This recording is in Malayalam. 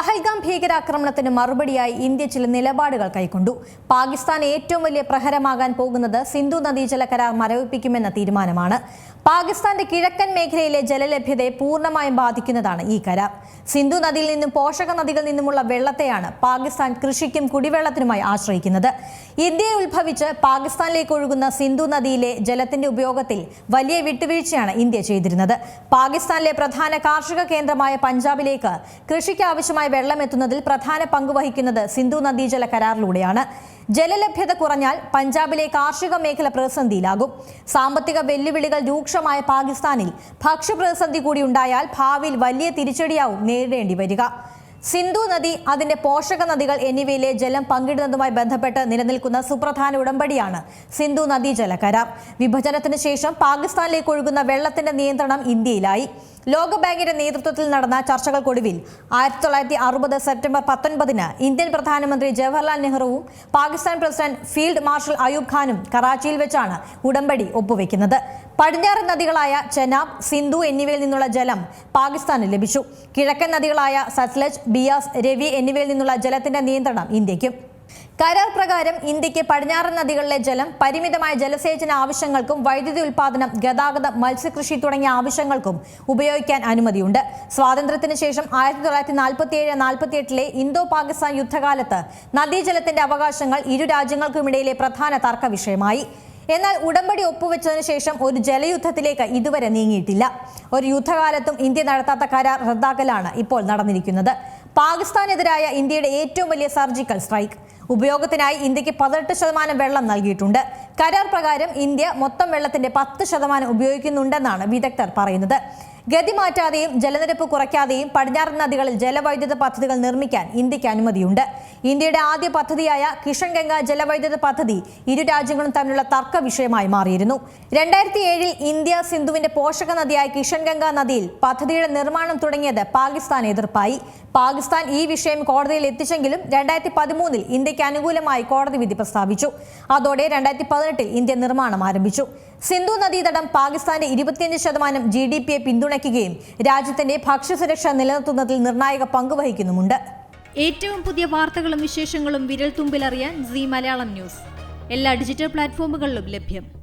പഹൽഗാം ഭീകരാക്രമണത്തിന് മറുപടിയായി ഇന്ത്യ ചില നിലപാടുകൾ കൈക്കൊണ്ടു. പാകിസ്ഥാൻ ഏറ്റവും വലിയ പ്രഹരമാകാൻ പോകുന്നത് സിന്ധു നദീജല കരാർ മരവിപ്പിക്കുമെന്ന തീരുമാനമാണ്. പാകിസ്ഥാന്റെ കിഴക്കൻ മേഖലയിലെ ജലലഭ്യതയെ പൂർണമായും ബാധിക്കുന്നതാണ് ഈ കരാർ. സിന്ധു നദിയിൽ നിന്നും പോഷക നദികളിൽ നിന്നുമുള്ള വെള്ളത്തെയാണ് പാകിസ്ഥാൻ കൃഷിക്കും കുടിവെള്ളത്തിനുമായി ആശ്രയിക്കുന്നത്. ഇന്ത്യയെ ഉത്ഭവിച്ച് പാകിസ്ഥാനിലേക്ക് ഒഴുകുന്ന സിന്ധു നദിയിലെ ജലത്തിന്റെ ഉപയോഗത്തിൽ വലിയ വിട്ടുവീഴ്ചയാണ് ഇന്ത്യ ചെയ്തിരുന്നത്. പാകിസ്ഥാനിലെ പ്രധാന കാർഷിക കേന്ദ്രമായ പഞ്ചാബിലേക്ക് കൃഷിക്ക് ആവശ്യമായ വെള്ളം എത്തുന്നതിൽ പ്രധാന പങ്ക് വഹിക്കുന്നത് സിന്ധു നദീജല കരാറിലൂടെയാണ്. ജലലഭ്യത കുറഞ്ഞാൽ പഞ്ചാബിലെ കാർഷിക മേഖല പ്രതിസന്ധിയിലാകും. സാമ്പത്തിക വെല്ലുവിളികൾ രൂക്ഷമായ പാകിസ്ഥാനിൽ ഭക്ഷ്യപ്രതിസന്ധി കൂടി ഉണ്ടായാൽ ഭാവിയിൽ വലിയ തിരിച്ചടിയാവും നേരിടേണ്ടി വരിക. സിന്ധു നദി അതിന്റെ പോഷക നദികൾ എന്നിവയിലെ ജലം പങ്കിടുന്നതുമായി ബന്ധപ്പെട്ട് നിലനിൽക്കുന്ന സുപ്രധാന ഉടമ്പടിയാണ് സിന്ധു നദീജല കരാർ വിഭജനത്തിന് ശേഷം പാകിസ്ഥാനിലേക്ക് ഒഴുകുന്ന വെള്ളത്തിന്റെ നിയന്ത്രണം ഇന്ത്യയിലായി. ലോകബാങ്കിന്റെ നേതൃത്വത്തിൽ നടന്ന ചർച്ചകൾക്കൊടുവിൽ ആയിരത്തി തൊള്ളായിരത്തി അറുപത് സെപ്റ്റംബർ പത്തൊൻപതിന് ഇന്ത്യൻ പ്രധാനമന്ത്രി Jawaharlal നെഹ്റുവും Pakistan president field marshal Ayub ഖാനും കറാച്ചിയിൽ വെച്ചാണ് ഉടമ്പടി ഒപ്പുവെക്കുന്നത്. പടിഞ്ഞാറൻ നദികളായ ചെനാബ് സിന്ധു എന്നിവയിൽ നിന്നുള്ള ജലം പാകിസ്ഥാന് ലഭിച്ചു. കിഴക്കൻ നദികളായ സത്ലജ് ബിയാസ് രവി എന്നിവയിൽ നിന്നുള്ള ജലത്തിന്റെ നിയന്ത്രണം ഇന്ത്യക്കും കരാർ പ്രകാരം ഇന്ത്യയ്ക്ക് പടിഞ്ഞാറൻ നദികളിലെ ജലം പരിമിതമായ ജലസേചന ആവശ്യങ്ങൾക്കും വൈദ്യുതി ഉൽപാദനം ഗതാഗതം മത്സ്യകൃഷി തുടങ്ങിയ ആവശ്യങ്ങൾക്കും ഉപയോഗിക്കാൻ അനുമതിയുണ്ട്. സ്വാതന്ത്ര്യത്തിന് ശേഷം ആയിരത്തി തൊള്ളായിരത്തി നാൽപ്പത്തി ഏഴ് ഇന്തോ പാകിസ്ഥാൻ യുദ്ധകാലത്ത് നദീജലത്തിന്റെ അവകാശങ്ങൾ ഇരു രാജ്യങ്ങൾക്കുമിടയിലെ പ്രധാന തർക്ക വിഷയമായി എന്നാൽ ഉടമ്പടി ഒപ്പുവെച്ചതിനു ശേഷം ഒരു ജലയുദ്ധത്തിലേക്ക് ഇതുവരെ നീങ്ങിയിട്ടില്ല. ഒരു യുദ്ധകാലത്തും ഇന്ത്യ നടത്താത്ത കരാർ റദ്ദാക്കലാണ് ഇപ്പോൾ നടന്നിരിക്കുന്നത്. പാകിസ്ഥാനെതിരായ ഇന്ത്യയുടെ ഏറ്റവും വലിയ സർജിക്കൽ സ്ട്രൈക്ക്. ഉപയോഗത്തിനായി ഇന്ത്യയ്ക്ക് പതിനെട്ട് ശതമാനം വെള്ളം നൽകിയിട്ടുണ്ട്. കരാർ പ്രകാരം ഇന്ത്യ മൊത്തം വെള്ളത്തിന്റെ പത്ത് ശതമാനം ഉപയോഗിക്കുന്നുണ്ടെന്നാണ് വിദഗ്ധർ പറയുന്നത്. ഗതി മാറ്റാതെയും ജലനിരപ്പ് കുറയ്ക്കാതെയും പടിഞ്ഞാറൻ നദികളിൽ ജലവൈദ്യുത പദ്ധതികൾ നിർമ്മിക്കാൻ ഇന്ത്യയ്ക്ക് അനുമതിയുണ്ട്. ഇന്ത്യയുടെ ആദ്യ പദ്ധതിയായ കിഷൻ ഗംഗ ജലവൈദ്യുത പദ്ധതി ഇരു രാജ്യങ്ങളും തമ്മിലുള്ള തർക്ക വിഷയമായി മാറിയിരുന്നു. രണ്ടായിരത്തി ഏഴിൽ ഇന്ത്യ സിന്ധുവിന്റെ പോഷക നദിയായ കിഷൻ ഗംഗ നദിയിൽ പദ്ധതിയുടെ നിർമ്മാണം തുടങ്ങിയത് പാകിസ്ഥാൻ എതിർപ്പായി. പാകിസ്ഥാൻ ഈ വിഷയം കോടതിയിൽ എത്തിച്ചെങ്കിലും രണ്ടായിരത്തി പതിമൂന്നിൽ ഇന്ത്യയ്ക്ക് അനുകൂലമായി കോടതി വിധി പ്രസ്താവിച്ചു. അതോടെ രണ്ടായിരത്തി പതിനെട്ടിൽ ഇന്ത്യ നിർമ്മാണം ആരംഭിച്ചു. സിന്ധു നദീതടം പാകിസ്ഥാന്റെ ഇരുപത്തിയഞ്ച് ശതമാനം ജി ഡി പിയെ പിന്തുണയ്ക്കുകയും രാജ്യത്തിന്റെ ഭക്ഷ്യസുരക്ഷ നിലനിർത്തുന്നതിൽ നിർണായക പങ്ക് വഹിക്കുന്നുമുണ്ട്. ഏറ്റവും പുതിയ വാർത്തകളും വിശേഷങ്ങളും വിരൽ തുമ്പിലറിയാൻ സി മലയാളം ന്യൂസ്. എല്ലാ ഡിജിറ്റൽ പ്ലാറ്റ്ഫോമുകളിലും ലഭ്യം.